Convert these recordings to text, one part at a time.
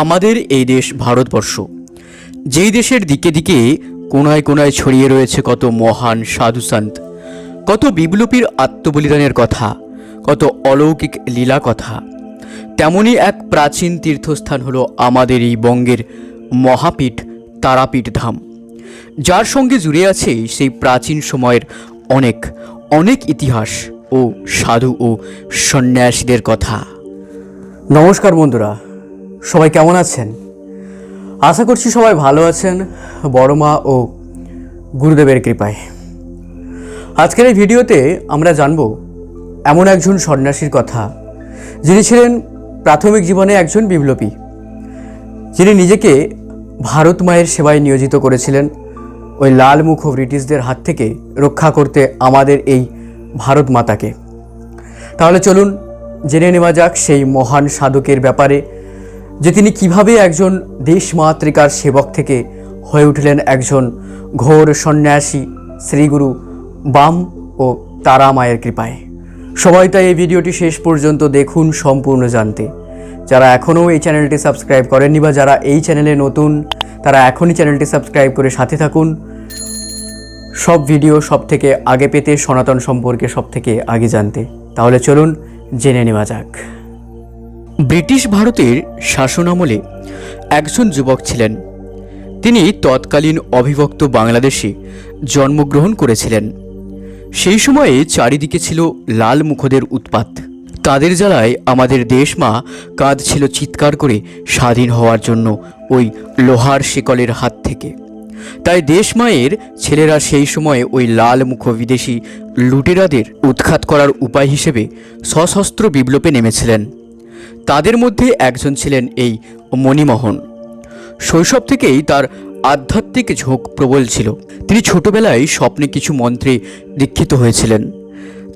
আমাদের এই দেশ ভারতবর্ষ। যেই দেশের দিকে দিকে কোনায় কোনায় ছড়িয়ে রয়েছে কত মহান সাধু সন্ত, কত বিপ্লবীর আত্মবলিদানের কথা, কত অলৌকিক লীলা কথা তেমনই এক প্রাচীন তীর্থস্থান হলো আমাদের এই বঙ্গের মহাপীঠ তারাপীঠ ধাম। যার সঙ্গে জুড়ে আছে সেই প্রাচীন সময়ের অনেক অনেক ইতিহাস ও সাধু ও সন্ন্যাসীদের কথা। নমস্কার বন্ধুরা সবাই কেমন আছেন? আশা করছি সবাই ভালো আছেন, বড় মা ও গুরুদেবের কৃপায়। আজকের এই ভিডিওতে আমরা জানব এমন একজন সন্ন্যাসীর কথা, যিনি ছিলেন প্রাথমিক জীবনে একজন বিপ্লবী। যিনি নিজেকে ভারত মায়ের সেবায় নিয়োজিত করেছিলেন, ওই লাল মুখ ব্রিটিশদের হাত থেকে রক্ষা করতে আমাদের এই ভারত মাতাকে। তাহলে চলুন জেনে নেওয়া যাক সেই মহান সাধকের ব্যাপারে যে তিনি কীভাবে একজন দেশমাতৃকার সেবক থেকে হয়ে উঠলেন একজন ঘোর সন্ন্যাসী শ্রীগুরু বাম ও তারা মায়ের কৃপায়। সবাই তাই এই ভিডিওটি শেষ পর্যন্ত দেখুন সম্পূর্ণ জানতে। যারা এখনও এই চ্যানেলটি সাবস্ক্রাইব করেননি বা যারা এই চ্যানেলে নতুন, তারা এখনই চ্যানেলটি সাবস্ক্রাইব করে সাথে থাকুন। সব ভিডিও সব থেকে আগে পেতে সনাতন সম্পর্কে সব থেকে আগে জানতে। তাহলে চলুন জেনে নেওয়া যাক। ব্রিটিশ ভারতের শাসনামলে একজন যুবক ছিলেন। তিনি তৎকালীন অবিভক্ত বাংলাদেশে জন্মগ্রহণ করেছিলেন। সেই সময়ে চারিদিকে ছিল লাল মুখদের উৎপাত। তাদের জ্বালায় আমাদের দেশ মা কাঁদছিল চিৎকার করে স্বাধীন হওয়ার জন্য ওই লোহার শিকলের হাত থেকে। তাই দেশ মায়ের ছেলেরা সেই সময়ে ওই লাল মুখ বিদেশি লুটেরাদের উৎখাত করার উপায় হিসেবে সশস্ত্র বিপ্লবে নেমেছিলেন। তাদের মধ্যে একজন ছিলেন এই মণিমোহন। শৈশব থেকেই তার আধ্যাত্মিক ঝোঁক প্রবল ছিল। তিনি ছোটবেলায় স্বপ্নে কিছু মন্ত্রে দীক্ষিত হয়েছিলেন।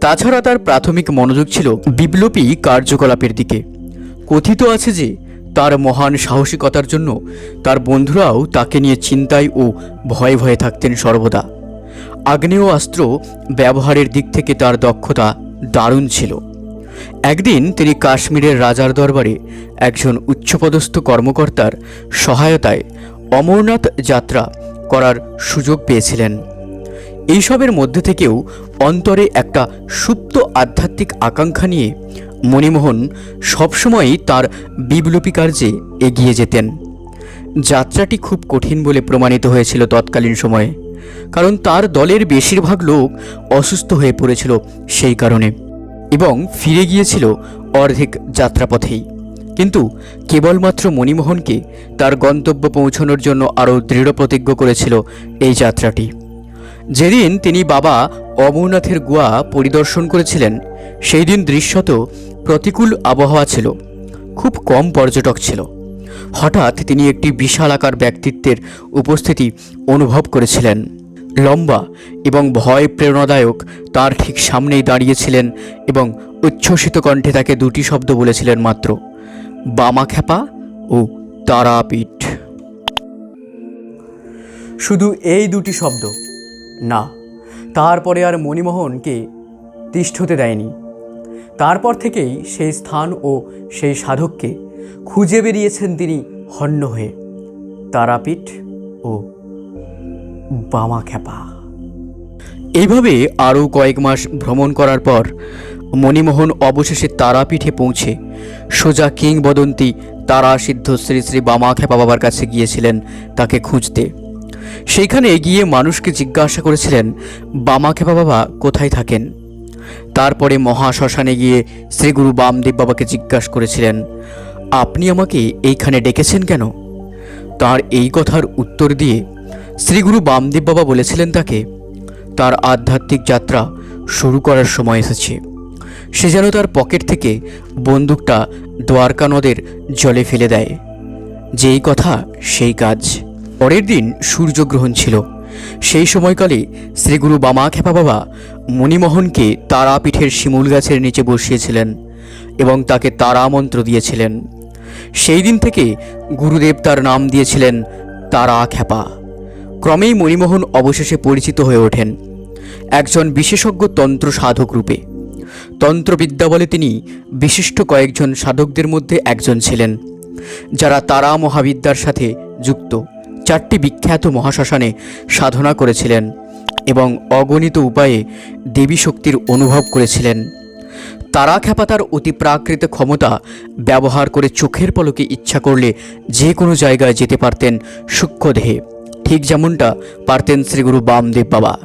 তাছাড়া তার প্রাথমিক মনোযোগ ছিল বিপ্লবী কার্যকলাপের দিকে। কথিত আছে যে, তার মহান সাহসিকতার জন্য তার বন্ধুরাও তাকে নিয়ে চিন্তায় ও ভয়ে ভয়ে থাকতেন সর্বদা। আগ্নেয় অস্ত্র ব্যবহারের দিক থেকে তার দক্ষতা দারুণ ছিল। একদিন তিনি কাশ্মীরের রাজার দরবারে একজন উচ্চপদস্থ কর্মকর্তার সহায়তায় অমরনাথ যাত্রা করার সুযোগ পেয়েছিলেন। এইসবের মধ্যে থেকেও অন্তরে একটা সুপ্ত আধ্যাত্মিক আকাঙ্ক্ষা নিয়ে মণিমোহন সবসময়ই তার বিপ্লবী কার্যে এগিয়ে যেতেন। যাত্রাটি খুব কঠিন বলে প্রমাণিত হয়েছিল তৎকালীন সময়ে, কারণ তার দলের বেশিরভাগ লোক অসুস্থ হয়ে পড়েছিল সেই কারণে। এবং ফিরে গিয়েছিল অর্ধেক যাত্রাপথেই। কিন্তু কেবলমাত্র মণিমোহনকে তার গন্তব্য পৌঁছানোর জন্য আরও দৃঢ় প্রতিজ্ঞ করেছিল এই যাত্রাটি। যেদিন তিনি বাবা অমরনাথের গুয়া পরিদর্শন করেছিলেন সেই দিন দৃশ্যত প্রতিকূল আবহাওয়া ছিল, খুব কম পর্যটক ছিল। হঠাৎ তিনি একটি বিশালাকার ব্যক্তিত্বের উপস্থিতি অনুভব করেছিলেন। লম্বা এবং ভয় প্রেরণাদায়ক, তার ঠিক সামনেই দাঁড়িয়েছিলেন এবং উচ্ছ্বসিত কণ্ঠে তাকে দুটি শব্দ বলেছিলেন মাত্র বামাখ্যাপা ও তারাপীঠ শুধু এই দুটি শব্দ, না, তারপরে আর মণিমোহনকে তিষ্ঠতে দেয়নি। তারপর থেকেই সেই স্থান ও সেই সাধককে খুঁজে বেরিয়েছেন তিনি হন্য হয়ে তারাপীঠ ও বামাখ্যাপা এইভাবে আরও কয়েক মাস ভ্রমণ করার পর মণিমোহন অবশেষে তারাপীঠে পৌঁছে সোজা কিংবদন্তি তারা সিদ্ধ শ্রী শ্রী বামাখ্যাপা বাবার কাছে গিয়েছিলেন তাকে খুঁজতে। সেইখানে গিয়ে মানুষকে জিজ্ঞাসা করেছিলেন বামাখ্যাপা বাবা, কোথায় থাকেন? তারপরে মহাশ্মশানে গিয়ে শ্রীগুরু বামদেব বাবাকে জিজ্ঞাসা করেছিলেন, আপনি আমাকে এইখানে ডেকেছেন কেন? তার এই কথার উত্তর দিয়ে শ্রীগুরু বামদেব বাবা বলেছিলেন তাকে, তার আধ্যাত্মিক যাত্রা শুরু করার সময় এসেছে। সে যেন তার পকেট থেকে বন্দুকটা দ্বারকা নদের জলে ফেলে দেয়। যেই কথা, সেই কাজ। পরের দিন সূর্যগ্রহণ ছিল। সেই সময়কালে শ্রীগুরু বামাখ্যাপা বাবা মণিমোহনকে তারাপীঠের শিমুল গাছের নিচে বসিয়েছিলেন এবং তাকে তারা মন্ত্র দিয়েছিলেন। সেই দিন থেকে গুরুদেব তার নাম দিয়েছিলেন তারা খ্যাপা ক্রমেই মণিমোহন অবশেষে পরিচিত হয়ে ওঠেন। একজন বিশেষজ্ঞ তন্ত্র সাধক রূপে। তন্ত্রবিদ্যা বলে তিনি বিশিষ্ট কয়েকজন সাধকদের মধ্যে একজন ছিলেন, যারা তারা মহাবিদ্যার সাথে যুক্ত। চারটি বিখ্যাত মহাশ্মশানে সাধনা করেছিলেন এবং অগণিত উপায়ে দেবী শক্তির অনুভব করেছিলেন। তারা খ্যাপা তার অতিপ্রাকৃত ক্ষমতা ব্যবহার করে চোখের পলকে ইচ্ছা করলে যে কোনো জায়গায় যেতে পারতেন সূক্ষ্মদেহে। ঠিক যেমনটা পারতেন শ্রীগুরু বামদেব বাবা।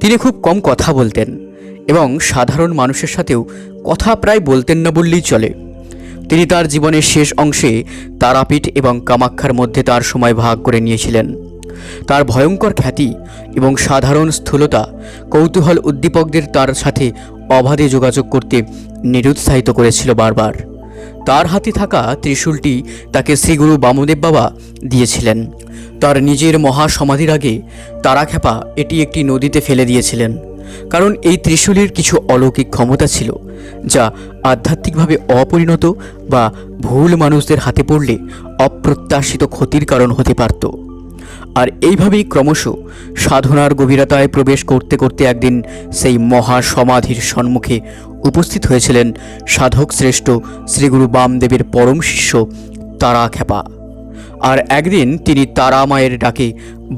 তিনি খুব কম কথা বলতেন এবং সাধারণ মানুষের সাথেও কথা প্রায় বলতেন না বললেই চলে। তিনি তার জীবনের শেষ অংশে তারাপীঠ এবং কামাক্ষার মধ্যে তার সময় ভাগ করে নিয়েছিলেন। তার ভয়ঙ্কর খ্যাতি এবং সাধারণ স্থূলতা কৌতূহল উদ্দীপকদের তার সাথে অবাধে যোগাযোগ করতে নিরুৎসাহিত করেছিল বারবার। তার হাতে থাকা ত্রিশূলটি তাকে শ্রীগুরু বামদেব বাবা দিয়েছিলেন। তার নিজের মহা সমাধির আগে তারাখ্যাপা এটি একটি নদীতে ফেলে দিয়েছিলেন। কারণ এই ত্রিশূলের কিছু অলৌকিক ক্ষমতা ছিল, যা আধ্যাত্মিকভাবে অপরিণত বা ভুল মানুষদের হাতে পড়লে অপ্রত্যাশিত ক্ষতির কারণ হতে পারত। আর এইভাবেই ক্রমশ সাধনার গভীরতায় প্রবেশ করতে করতে একদিন সেই মহা সমাধির সম্মুখে উপস্থিত হয়েছিলেন সাধক শ্রেষ্ঠ শ্রীগুরু বামদেবের পরম শিষ্য তারা খ্যাপা আর একদিন তিনি তারা মায়ের ডাকে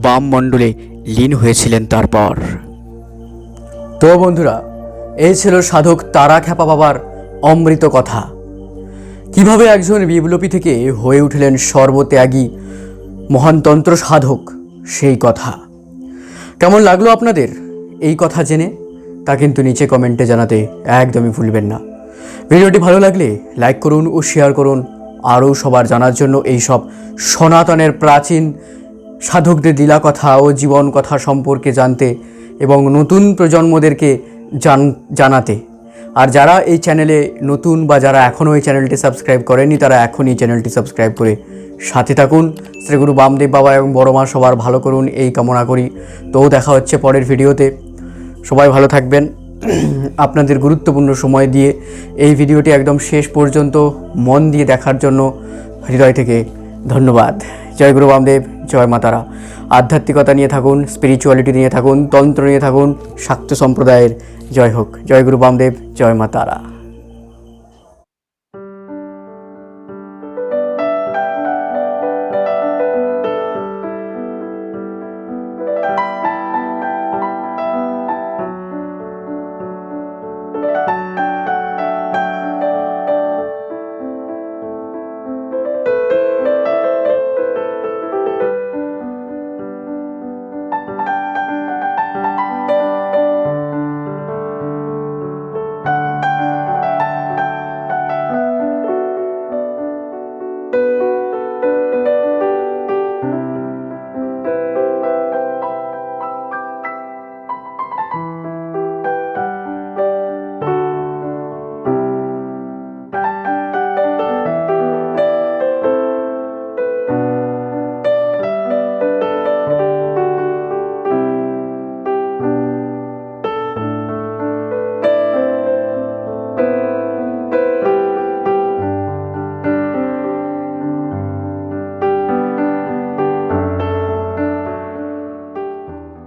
বাম মণ্ডলে লীন হয়েছিলেন তারপর। তো বন্ধুরা, এই ছিল সাধক তারা খ্যাপা বাবার অমৃত কথা। কীভাবে একজন বিপ্লবী থেকে হয়ে উঠলেন সর্বত্যাগী মহানতন্ত্র সাধক, সেই কথা। কেমন লাগল আপনাদের এই কথা জেনে? তা কিন্তু নিচে কমেন্টে জানাতে একদমই ভুলবেন না। ভিডিওটি ভালো লাগলে লাইক করুন ও শেয়ার করুন। আরও সবার জানার জন্য এই সব সনাতনের প্রাচীন সাধকদের লীলা কথা ও জীবন কথা সম্পর্কে জানতে এবং নতুন প্রজন্মদেরকে জান, জানাতে। আর যারা এই চ্যানেলে নতুন বা যারা এখনও এই চ্যানেলটি সাবস্ক্রাইব করেনি তারা এখনই চ্যানেলটি সাবস্ক্রাইব করে সাথে থাকুন। শ্রীগুরু বামদেব বাবা এবং বড় মা সবার ভালো করুন, এই কামনা করি। তো দেখা হচ্ছে পরের ভিডিওতে। সবাই ভালো থাকবেন। আপনাদের গুরুত্বপূর্ণ সময় দিয়ে এই ভিডিওটি একদম শেষ পর্যন্ত মন দিয়ে দেখার জন্য হৃদয় থেকে ধন্যবাদ। জয় গুরু বামদেব, জয় মাতারা আধ্যাত্মিকতা নিয়ে থাকুন স্পিরিচুয়ালিটি নিয়ে থাকুন, তন্ত্র নিয়ে থাকুন, শাক্ত সম্প্রদায়ের জয় হোক। জয় গুরু বামদেব, জয় মাতারা